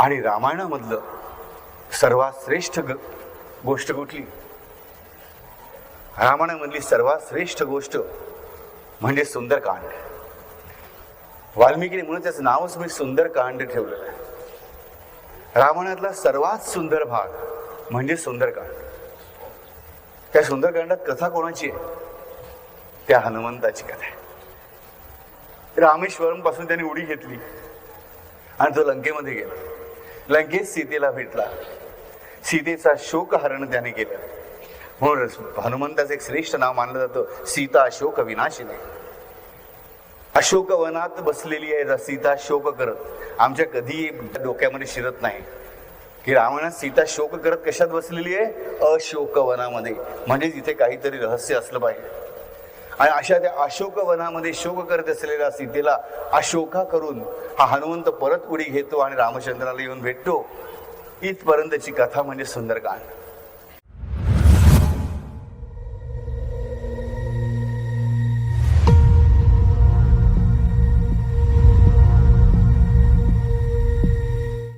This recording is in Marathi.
आणि रामायणामधलं सर्वात श्रेष्ठ ग- गोष्ट कुठली? रामायणामधली सर्वात श्रेष्ठ गोष्ट म्हणजे सुंदरकांड. वाल्मिकीने म्हणून त्याचं नावच मी सुंदरकांड ठेवलेलं आहे. रामायणातला सर्वात सुंदर भाग म्हणजे सुंदरकांड. त्या सुंदरकांडात कथा कोणाची आहे? त्या हनुमंताची कथा आहे. रामेश्वरमपासून त्याने उडी घेतली आणि तो लंकेमध्ये गेला. लगेच सीतेला भेटला. सीतेचा शोक हरण त्याने केलं. म्हणून हनुमंताचं एक श्रेष्ठ नाव मानलं जातं सीता शोक विनाशिने अशोक वनात बसलेली आहे सीता शोक करत. आमच्या कधी डोक्यामध्ये शिरत नाही. की रामायणात सीता शोक करत कशात बसलेली आहे? अशोक वनामध्ये म्हणजे इथे काहीतरी रहस्य असलं पाहिजे. आणि अशा त्या अशोक वनामध्ये शोक करत असलेल्या सीतेला अशोका करून हा हनुमंत परत उडी घेतो आणि रामचंद्राला येऊन भेटतो. इथपर्यंतची कथा म्हणजे सुंदरकांड.